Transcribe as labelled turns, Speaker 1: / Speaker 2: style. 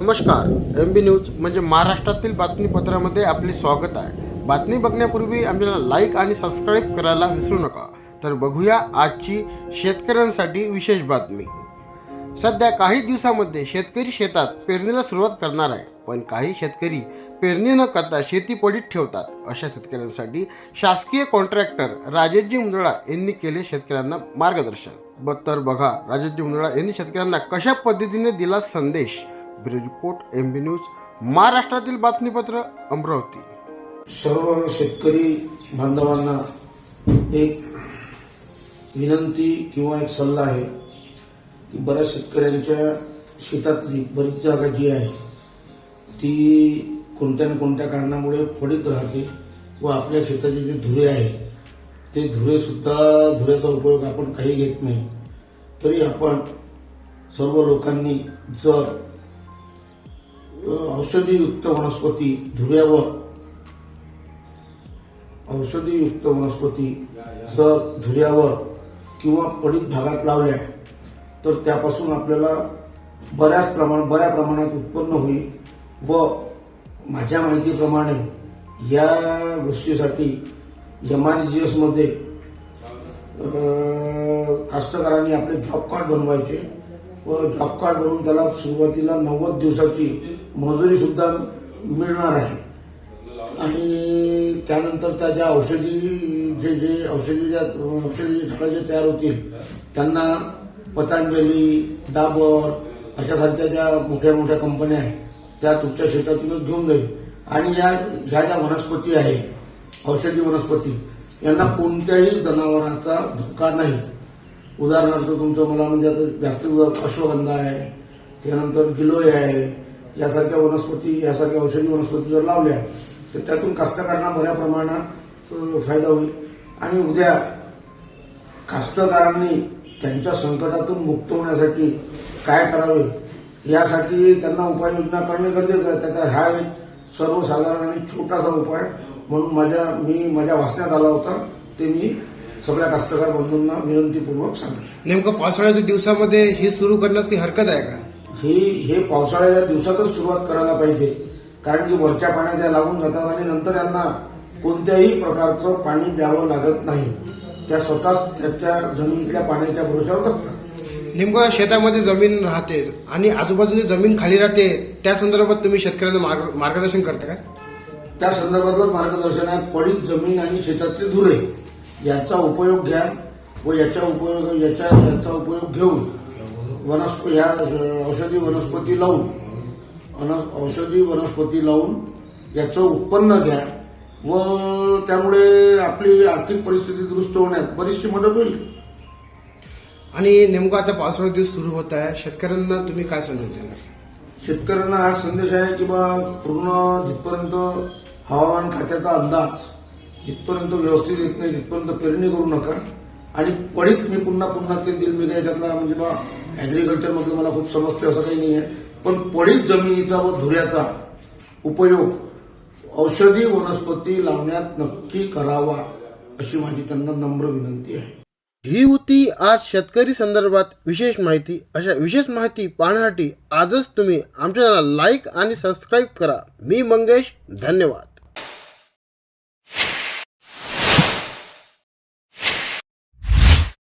Speaker 1: नमस्कार M B news म्हणजे महाराष्ट्रातील बातमीपत्रामध्ये आपले स्वागत आहे. बातमी बघण्यापूर्वी आम्हाला लाईक आणि सबस्क्राईब करायला विसरू नका. तर बघूया आजची शेतकऱ्यांसाठी विशेष बातमी. सध्या काही दिवसामध्ये शेतकरी शेतात पेरणीला सुरुवात करणार आहे पण काही शेतकरी पेरणी न करता शेती पडीत ठेवतात. अशा शेतकऱ्यांसाठी शासकीय कॉन्ट्रॅक्टर राजेशजी मुंदळा यांनी केले शेतकऱ्यांना मार्गदर्शन. ब तर बघा राजेशजी मुंदळा यांनी शेतकऱ्यांना कशा पद्धतीने दिला संदेश? Bureau report M B news महाराष्ट्रातील बातमीपत्र अमरावती.
Speaker 2: सर्व शेतकरी बांधवांना एक विनंती किंवा एक सल्ला आहे की बऱ्याच शेतकऱ्यांच्या शेतातली बरीच जागा जी आहे ती कोणत्या ना कोणत्या कारणामुळे पडीत राहते व आपल्या शेताचे जे धुरे आहे ते धुरेसुद्धा धुऱ्याचा उपयोग आपण काही घेत नाही. तरी आपण सर्व लोकांनी जर औषधीयुक्त वनस्पती धुऱ्यावर. औषधीयुक्त वनस्पती जर धुऱ्यावर किंवा पडीत भागात लावल्या तर त्यापासून आपल्याला बऱ्याच प्रमाण बऱ्या प्रमाणात उत्पन्न होईल व माझ्या माहितीप्रमाणे या गोष्टीसाठी एम आर जी एसमध्ये कास्तकारांनी आपले जॉब कार्ड बनवायचे व जॉब कार्ड बनवून त्याला सुरुवातीला नव्वद दिवसाची मजुरी सुद्धा मिळणार आहे. आणि त्यानंतर त्या ज्या औषधी जे जे औषधी ज्या औषधी झाडं जे तयार होतील त्यांना पतंजली डाबर अशा सारख्या ज्या मोठ्या मोठ्या कंपन्या आहेत त्या तुमच्या शेतातूनच घेऊन जाईल. आणि या ह्या ज्या वनस्पती आहे औषधी वनस्पती यांना कोणत्याही जनावरांचा धोका नाही. उदाहरणार्थ तुमचं मला म्हणजे आता जास्त अश्वगंधा आहे त्यानंतर गिलोय आहे यासारख्या वनस्पती यासारख्या औषधी वनस्पती जर लावल्या तर त्यातून कास्तकारांना मोठ्या प्रमाणात फायदा होईल. आणि उद्या कास्तकारांनी त्यांच्या संकटातून मुक्त होण्यासाठी काय करावे यासाठी त्यांना उपाययोजना करणे गरजेचं आहे. त्याचा हा एक सर्वसाधारण आणि छोटासा उपाय म्हणून माझ्या मी माझ्या वाचण्यात आला होता. ते मी सगळ्या कास्तकार बंधूंना विनंतीपूर्वक सांगेन.
Speaker 1: नेमकं पावसाळ्याच्या दिवसामध्ये हे सुरू करण्यास काही हरकत आहे का?
Speaker 2: ही हे पावसाळ्याच्या दिवसातच सुरुवात करायला पाहिजे. कारण की वरच्या पाण्यात त्या लागून जातात आणि नंतर यांना कोणत्याही प्रकारचं पाणी द्यावं लागत नाही. त्या स्वतःच त्याच्या जमिनीतल्या पाण्याच्या भरोशावर जगतात
Speaker 1: नेमकं शेतामध्ये जमीन राहते आणि आजूबाजूची जमीन खाली राहते त्या संदर्भात तुम्ही शेतकऱ्यांना मार्ग- मार्गदर्शन करता का
Speaker 2: त्या संदर्भातलं मार्गदर्शन आहे पडीत जमीन आणि शेतातले धुरे. याचा उपयोग घ्या व याच्या उपयोग याच्या याचा उपयोग घेऊन वनस्प या औषधी वनस्पती लावून औषधी वनस्पती लावून याचं उत्पन्न घ्या. व त्यामुळे आपली आर्थिक परिस्थिती दुरुस्त होण्यात बरीचशी मदत होईल.
Speaker 1: आणि नेमकं आता पावसाळा दिवस सुरू होत आहे. शेतकऱ्यांना तुम्ही काय संदेश देणार?
Speaker 2: शेतकऱ्यांना हा संदेश आहे की बा पूर्ण जिथपर्यंत हवामान खात्याचा अंदाज जिथपर्यंत व्यवस्थित येत नाही तिथपर्यंत पेरणी करू नका. आणि पडीत मी पुन्हा पुन्हा ते दिल मी काय त्यातला म्हणजे बा ऍग्रिकल्चर मधलं मला खूप समजते असं काही नाही आहे पण पडीत जमिनीचा व धुऱ्याचा उपयोग औषधी वनस्पती लावण्यात नक्की करावा अशी माझी त्यांना नम्र विनंती आहे.
Speaker 1: ही होती आज शेतकरी संदर्भात विशेष माहिती. अशा विशेष माहिती पाहण्यासाठी आजच तुम्ही आमच्या लाईक आणि सबस्क्राईब करा. मी मंगेश धन्यवाद.